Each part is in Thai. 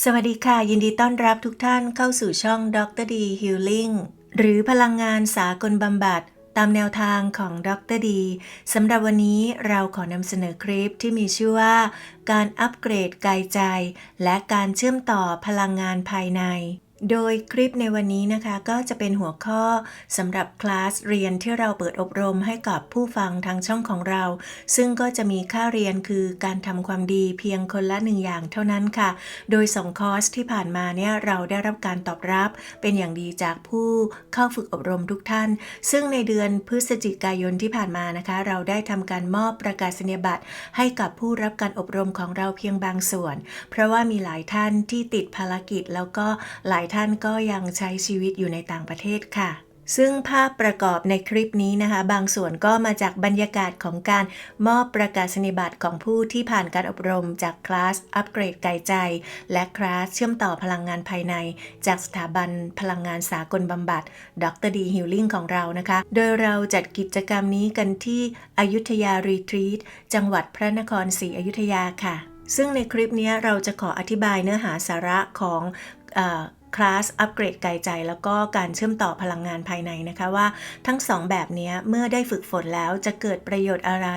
สวัสดีค่ะ ยินดีต้อนรับทุกท่านเข้าสู่ช่องดรดีฮิลลิ่งหรือพลังงานสากลบำบัดตามแนวทางของดรดีสำหรับวันนี้เราขอนำเสนอคลิปที่มีชื่อว่า การอัปเกรดกายใจ และการเชื่อมต่อพลังงานภายใน โดยคลิปในวันนี้นะคะก็จะเป็นหัวข้อสำหรับคลาสเรียนที่เราเปิดอบรมให้กับผู้ฟังทางช่องของเรา ซึ่งก็จะมีค่าเรียนคือการทำความดีเพียงคนละหนึ่งอย่างเท่านั้นค่ะ โดยสองคอร์สที่ผ่านมาเนี่ยเราได้รับการตอบรับเป็นอย่างดีจากผู้เข้าฝึกอบรมทุกท่าน ซึ่งในเดือนพฤศจิกายนที่ผ่านมานะคะ เราได้ทำการมอบประกาศนียบัตรให้กับผู้รับการอบรมของเราเพียงบางส่วน เพราะว่ามีหลายท่านที่ติดภารกิจแล้วก็หลายท่านก็ยังใช้ชีวิตอยู่ในต่างประเทศค่ะ ซึ่งภาพประกอบในคลิปนี้นะคะ บางส่วนก็มาจากบรรยากาศของการมอบประกาศนียบัตรของผู้ที่ผ่านการอบรมจากคลาสอัปเกรดกายใจ และคลาสเชื่อมต่อพลังงานภายใน จากสถาบันพลังงานสากลบำบัดดรดีฮิลลิ่งของเรานะคะ โดยเราจัดกิจกรรมนี้กันที่อยุธยารีทรีตจังหวัดพระนครศรีอยุธยาค่ะซึ่งในคลิปนี้เราจะขออธิบายเนื้อหาสาระของ คลาสอัปเกรดกายใจ แล้วก็การเชื่อมต่อพลังงานภายในนะคะว่าทั้งสองแบบนี้เมื่อได้ฝึกฝนแล้วจะเกิดประโยชน์อะไร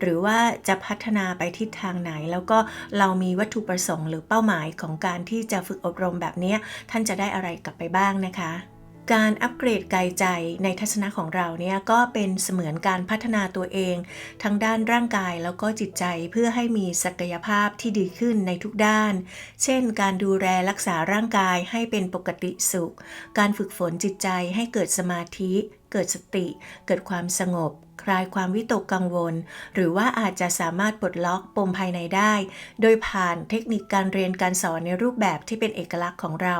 หรือว่าจะพัฒนาไปทิศทางไหน แล้วก็เรามีวัตถุประสงค์หรือเป้าหมายของการที่จะฝึกอบรมแบบนี้ท่านจะได้อะไรกลับไปบ้างนะคะ การอัปเกรดกายใจในทัศนะของเราเนี่ยก็เป็นเสมือนการพัฒนาตัวเอง ทั้งด้านร่างกายแล้วก็จิตใจเพื่อให้มีศักยภาพที่ดีขึ้นในทุกด้าน เช่น การดูแลรักษาร่างกายให้เป็นปกติสุข การฝึกฝนจิตใจให้เกิดสมาธิ เกิดสติ เกิดความสงบ คลายความวิตกกังวล หรือว่าอาจจะสามารถปลดล็อกปมภายในได้ โดยผ่านเทคนิคการเรียนการสอนในรูปแบบที่เป็นเอกลักษณ์ของเรา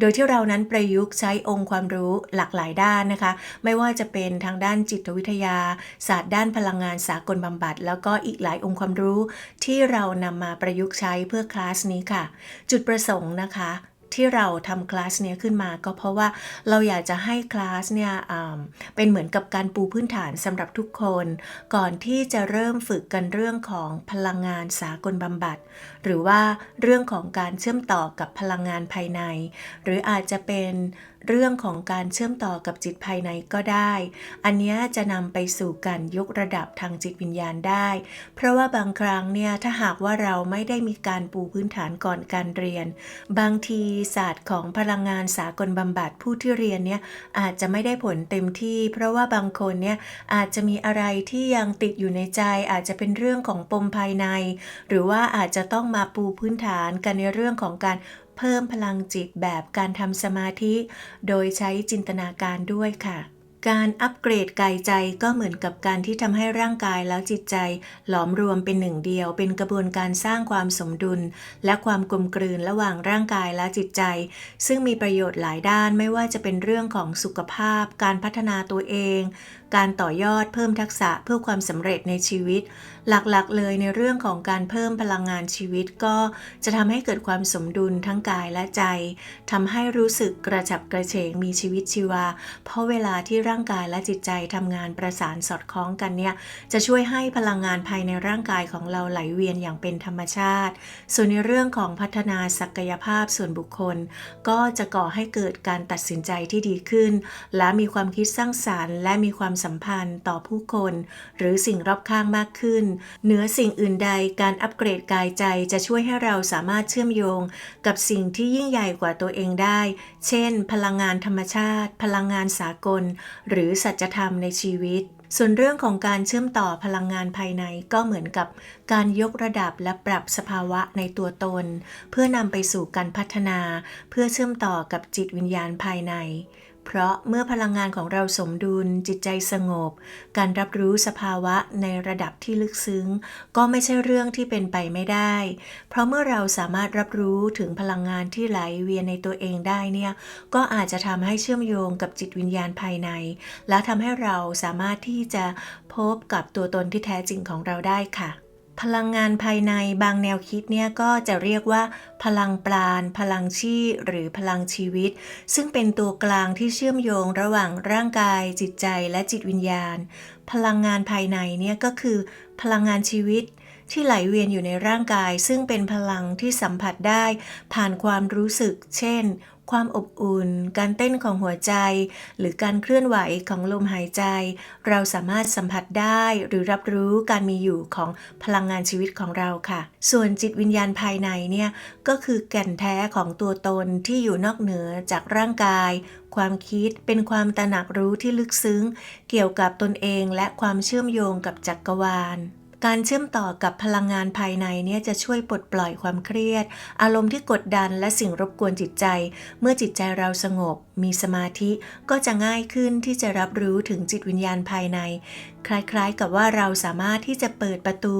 โดยที่เรานั้นประยุกต์ใช้องค์ความรู้หลากหลายด้านนะคะ ไม่ว่าจะเป็นทางด้านจิตวิทยา ศาสตร์ด้านพลังงานสากลบำบัด แล้วก็อีกหลายองค์ความรู้ที่เรานำมาประยุกต์ใช้เพื่อคลาสนี้ค่ะ จุดประสงค์นะคะ ที่เราทำคลาสเนี้ยขึ้นมาก็เพราะว่าเราอยากจะให้คลาสเนี่ยเป็นเหมือนกับการปูพื้นฐานสำหรับทุกคน ก่อนที่จะเริ่มฝึกกันเรื่องของพลังงานสากลบำบัด หรือว่าเรื่องของการเชื่อมต่อกับพลังงานภายใน หรืออาจจะเป็น เรื่องของการเชื่อมต่อกับจิตภายในก็ได้ อันนี้จะนำไปสู่การยกระดับทางจิตวิญญาณได้ เพราะว่าบางครั้งเนี่ยถ้าหากว่าเราไม่ได้มีการปูพื้นฐานก่อนการเรียน บางทีศาสตร์ของพลังงานสากลบำบัดผู้ที่เรียนเนี่ยอาจจะไม่ได้ผลเต็มที่ เพราะว่าบางคนเนี่ยอาจจะมีอะไรที่ยังติดอยู่ในใจ อาจจะเป็นเรื่องของปมภายใน หรือว่าอาจจะต้องมาปูพื้นฐานกันในเรื่องของการ เพิ่มพลังจิตแบบการทำสมาธิ โดยใช้จินตนาการด้วยค่ะ การอัปเกรดกายใจก็เหมือนกับการที่ทำให้ร่างกายแล้วจิตใจ หลอมรวมเป็นหนึ่งเดียว เป็นกระบวนการสร้างความสมดุล และความกลมกลืนระหว่างร่างกายและจิตใจ ซึ่งมีประโยชน์หลายด้านไม่ว่าจะเป็นเรื่องของสุขภาพ การพัฒนาตัวเองการต่อยอดเพิ่มทักษะเพื่อความสำเร็จในชีวิต หลักๆ เลยในเรื่องของการเพิ่มพลังงานชีวิตก็จะทำให้เกิดความสมดุลทั้งกายและใจทำให้รู้สึกกระฉับกระเฉงมีชีวิตชีวา เพราะเวลาที่ร่างกายและจิตใจทำงานประสานสอดคล้องกันเนี่ยจะช่วยให้พลังงานภายในร่างกายของเราไหลเวียนอย่างเป็นธรรมชาติ ส่วนในเรื่องของพัฒนาศักยภาพส่วนบุคคล ก็จะก่อให้เกิดการตัดสินใจที่ดีขึ้น และมีความคิดสร้างสารรค์ และมีความสัมพันธ์ต่อผู้คน หรือสิ่งรอบข้างมากขึ้น เหนือสิ่งอื่นใดการอัปเกรดกายใจจะช่วยให้เราสามารถเชื่อมโยง กับสิ่งที่ยิ่งใหญ่กว่าตัวเองได้ เช่น พลังงานธรรมชาติ พลังงานสากล หรือสัจธรรมในชีวิตส่วนเรื่องของการเชื่อมต่อพลังงานภายในก็เหมือนกับการยกระดับและปรับสภาวะในตัวตน เพื่อนำไปสู่การพัฒนา เพื่อเชื่อมต่อกับจิตวิญญาณภายใน เพราะเมื่อพลังงานของเราสมดุลจิตใจสงบ การรับรู้สภาวะในระดับที่ลึกซึ้ง ก็ไม่ใช่เรื่องที่เป็นไปไม่ได้ เพราะเมื่อเราสามารถรับรู้ถึงพลังงานที่ไหลเวียนในตัวเองได้เนี่ยก็อาจจะทำให้เชื่อมโยงกับจิตวิญญาณภายใน และทำให้เราสามารถที่จะพบกับตัวตนที่แท้จริงของเราได้ค่ะ พลังงานภายในบางแนวคิดเนี่ยก็จะเรียกว่า พลังปราณ พลังชีหรือพลังชีวิต ซึ่งเป็นตัวกลางที่เชื่อมโยงระหว่างร่างกาย จิตใจและจิตวิญญาณ พลังงานภายในเนี่ยก็คือ พลังงานชีวิต ที่ไหลเวียนอยู่ในร่างกาย ซึ่งเป็นพลังที่สัมผัสได้ผ่านความรู้สึก เช่น ความอบอุ่น การเต้นของหัวใจ หรือการเคลื่อนไหวของลมหายใจ เราสามารถสัมผัสได้หรือรับรู้การมีอยู่ของพลังงานชีวิตของเราค่ะ ส่วนจิตวิญญาณภายในเนี่ยก็คือแก่นแท้ของตัวตนที่อยู่นอกเหนือจากร่างกาย ความคิดเป็นความตระหนักรู้ที่ลึกซึ้ง เกี่ยวกับตนเองและความเชื่อมโยงกับจักรวาล การเชื่อมต่อกับพลังงานภายในเนี่ยจะช่วยปลดปล่อยความเครียด อารมณ์ที่กดดันและสิ่งรบกวนจิตใจ เมื่อจิตใจเราสงบ มีสมาธิก็จะง่ายขึ้นที่จะรับรู้ถึงจิตวิญญาณภายใน คล้ายๆกับว่าเราสามารถที่จะเปิดประตู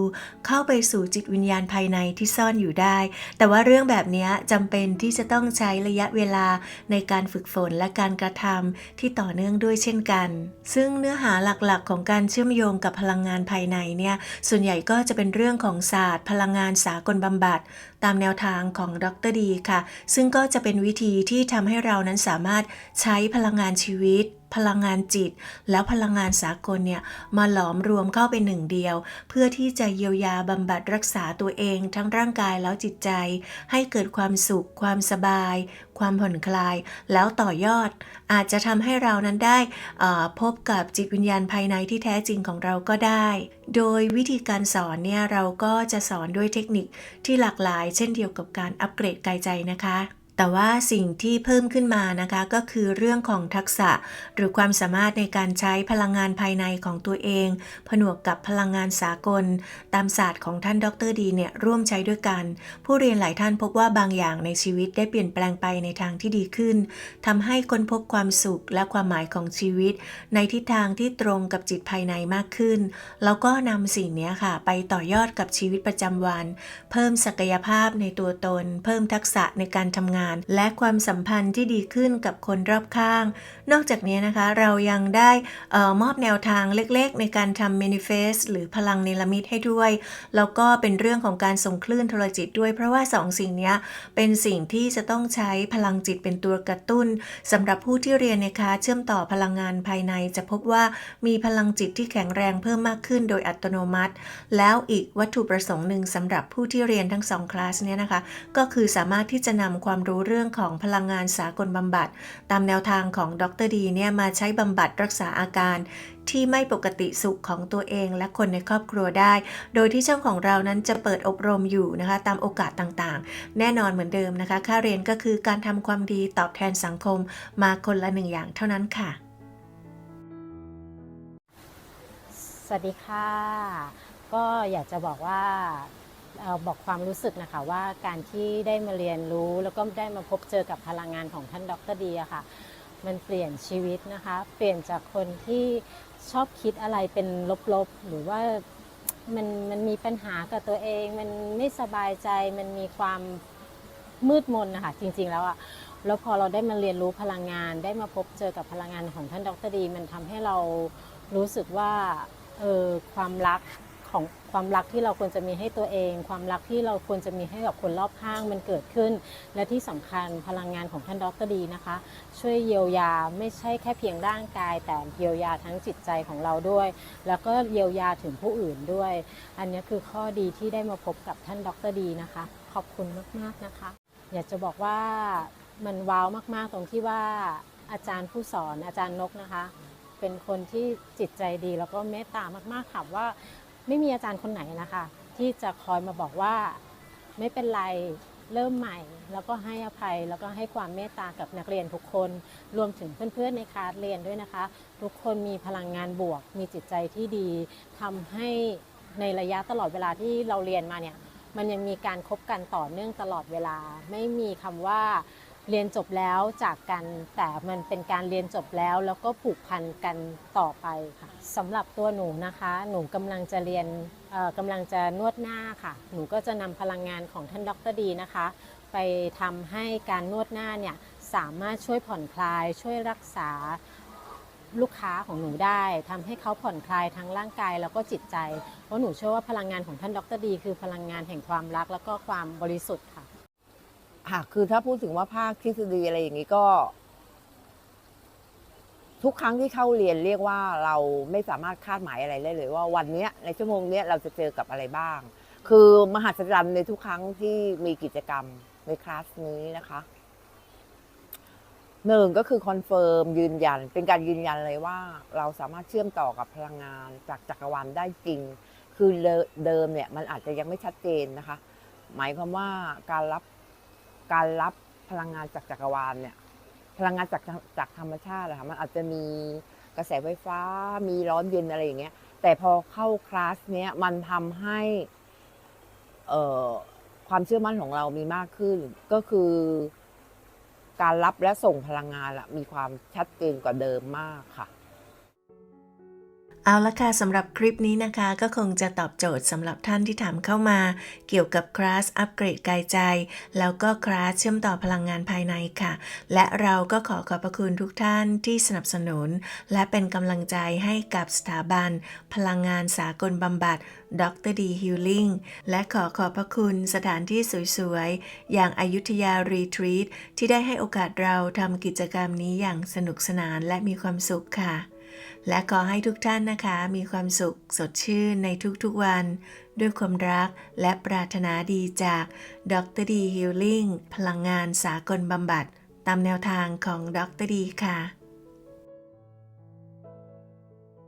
เข้าไปสู่จิตวิญญาณภายในที่ซ่อนอยู่ได้ แต่ว่าเรื่องแบบนี้จำเป็นที่จะต้องใช้ระยะเวลาในการฝึกฝนและการกระทำที่ต่อเนื่องด้วยเช่นกัน ซึ่งเนื้อหาหลักๆ ของการเชื่อมโยงกับพลังงานภายในเนี่ยส่วนใหญ่ก็จะเป็นเรื่องของศาสตร์ พลังงานสากลบำบัดตามแนวทางของดรดีค่ะ ซึ่งก็จะเป็นวิธีที่ทำให้เรานั้นสามารถใช้พลังงานชีวิตพลังงานจิต แล้วพลังงานสากลเนี่ยมาหลอมรวมเข้าเป็นหนึ่งเดียว เพื่อที่จะเยียวยาบำบัดรักษาตัวเอง ทั้งร่างกายแล้วจิตใจ ให้เกิดความสุข ความสบาย ความผ่อนคลาย แล้วต่อยอด อาจจะทำให้เรานั้นได้พบกับจิตวิญญาณภายในที่แท้จริงของเราก็ได้ โดยวิธีการสอนเนี่ยเราก็จะสอนด้วยเทคนิคที่หลากหลาย เช่นเดียวกับการอัปเกรดกายใจนะคะ แต่ว่าสิ่งที่เพิ่มขึ้นมานะคะก็คือเรื่องของทักษะ หรือความสามารถในการใช้พลังงานภายในของตัวเอง ผนวกกับพลังงานสากล ตามศาสตร์ของท่านดรดีเนี่ยร่วมใช้ด้วยกัน ผู้เรียนหลายท่านพบว่าบางอย่างในชีวิตได้เปลี่ยนแปลงไปในทางที่ดีขึ้นทำให้ค้นพบความสุขและความหมายของชีวิต ในทิศทางที่ตรงกับจิตภายในมากขึ้น แล้วก็นำสิ่งนี้ค่ะ ไปต่อยอดกับชีวิตประจำวัน เพิ่มศักยภาพในตัวตน เพิ่มทักษะในการทำงานและความสัมพันธ์ที่ดีขึ้นกับคนรอบข้าง นอกจากนี้นะคะเรายังได้ออมอบแนวทางเล็กๆ ในการทำ manifest หรือพลังเนรมิตให้ด้วย แล้วก็เป็นเรื่องของการส่งคลื่นโทรจิตด้วย เพราะว่าสองสิ่งนี้เป็นสิ่งที่จะต้องใช้พลังจิตเป็นตัวกระตุ้นสำหรับผู้ที่เรียนนะคะเชื่อมต่อพลังงานภายใน จะพบว่ามีพลังจิตที่แข็งแรงเพิ่มมากขึ้นโดยอัตโนมัติ แล้วอีกวัตถุประสงค์หนึ่งสำหรับผู้ที่เรียนทั้งสองคลาสเนี่ยนะคะก็คือสามารถที่จะนำความรู้เรื่องของพลังงานสากลบำบัด ตามแนวทางของดรดีเนี่ยมาใช้บำบัดรักษาอาการที่ไม่ปกติสุขของตัวเองและคนในครอบครัวได้ โดยที่ช่องของเรานั้นจะเปิดอบรมอยู่นะคะ ตามโอกาสต่างๆ แน่นอนเหมือนเดิมนะคะ ค่าเรียนก็คือการทำความดีตอบแทนสังคมมาคนละหนึ่งอย่างเท่านั้นค่ะ สวัสดีค่ะ ก็อยากจะบอกว่า บอกความรู้สึกนะคะว่าการที่ได้มาเรียนรู้ แล้วก็ได้มาพบเจอกับพลังงานของท่านดรดีอะค่ะ มันเปลี่ยนชีวิตนะคะ เปลี่ยนจากคนที่ชอบคิดอะไรเป็นลบๆ หรือว่ามันมันมีปัญหากับตัวเอง มันไม่สบายใจมันมีความมืดมนนะคะจริงๆแล้วอะแล้วพอเราได้มาเรียนรู้พลังงาน ได้มาพบเจอกับพลังงานของท่านดรดี มันทำให้เรารู้สึกว่าเออความรัก ของความรักที่เราควรจะมีให้ตัวเอง ความรักที่เราควรจะมีให้กับคนรอบข้างมันเกิดขึ้น และที่สำคัญพลังงานของท่านดรดีนะคะ ช่วยเยียวยาไม่ใช่แค่เพียงร่างกาย แต่เยียวยาทั้งจิตใจของเราด้วย แล้วก็เยียวยาถึงผู้อื่นด้วย อันนี้คือข้อดีที่ได้มาพบกับท่านดรดีนะคะ ขอบคุณมากๆนะคะ อยากจะบอกว่ามันว้าวมากๆตรงที่ว่าอาจารย์ผู้สอนอาจารย์นกนะคะ เป็นคนที่จิตใจดีแล้วก็เมตตามากๆค่ะว่า ไม่มีอาจารย์คนไหนนะคะที่จะคอยมาบอกว่าไม่เป็นไรเริ่มใหม่ แล้วก็ให้อภัยแล้วก็ให้ความเมตตากับนักเรียนทุกคน รวมถึงเพื่อนๆในคลาสเรียนด้วยนะคะ ทุกคนมีพลังงานบวก มีจิตใจที่ดีทำให้ในระยะตลอดเวลาที่เราเรียนมาเนี่ยมันยังมีการคบกันต่อเนื่องตลอดเวลา ไม่มีคำว่า เรียนจบแล้วจากกัน แต่มันเป็นการเรียนจบแล้ว แล้วก็ผูกพันกันต่อไปค่ะสำหรับตัวหนูนะคะ หนูกำลังจะเรียนกำลังจะนวดหน้าค่ะ หนูก็จะนำพลังงานของท่านดรดีนะคะ ไปทำให้การนวดหน้าเนี่ยสามารถช่วยผ่อนคลาย ช่วยรักษาลูกค้าของหนูได้ทำให้เขาผ่อนคลายทั้งร่างกายแล้วก็จิตใจ เพราะหนูเชื่อว่าพลังงานของท่านดรดี คือพลังงานแห่งความรักแล้วก็ความบริสุทธิ์ค่ะ ค่ะคือถ้าพูดถึงว่าภาคทฤษฎีอะไรอย่างนี้ก็ ทุกครั้งที่เข้าเรียนเรียกว่าเราไม่สามารถคาดหมายอะไรได้เลยว่าวันเนี้ยในชั่วโมงเนี้ยเราจะเจอกับอะไรบ้าง คือมหัศจรรย์ในทุกครั้งที่มีกิจกรรมในคลาสนี้นะคะหนึ่งก็คือคอนเฟิร์มยืนยัน เป็นการยืนยันเลยว่าเราสามารถเชื่อมต่อกับพลังงานจากจักรวาลได้จริง คือเดิมเนี่ยมันอาจจะยังไม่ชัดเจนนะคะ หมายความว่าการรับ การรับพลังงานจากจักรวาลเนี่ย พลังงานจากจากธรรมชาติอะค่ะมันอาจจะมีกระแสไฟฟ้ามีร้อนเย็นอะไรอย่างเงี้ย แต่พอเข้าคลาสเนี้ยมันทำให้เออความเชื่อมั่นของเรามีมากขึ้น ก็คือการรับและส่งพลังงานอะมีความชัดเจนกว่าเดิมมากค่ะ เอาละค่ะสำหรับคลิปนี้นะคะก็คงจะตอบโจทย์สำหรับท่านที่ถามเข้ามา เกี่ยวกับคลาสอัปเกรดกายใจ แล้วก็คลาสเชื่อมต่อพลังงานภายในค่ะ และเราก็ขอขอบพระคุณทุกท่านที่สนับสนุน และเป็นกำลังใจให้กับสถาบัน พลังงานสากลบำบัดดรดีฮิลลิ่งและขอขอบพระคุณสถานที่สวยๆ อย่างอายุทยารีทรีตที่ได้ให้โอกาสเราทำกิจกรรมนี้อย่างสนุกสนานและมีความสุขค่ะ และขอให้ทุกท่านนะคะ มีความสุขสดชื่นในทุกๆวัน ด้วยความรักและปรารถนาดีจากดรดีฮิลลิ่งพลังงานสากลบำบัด ตามแนวทางของดรดีค่ะ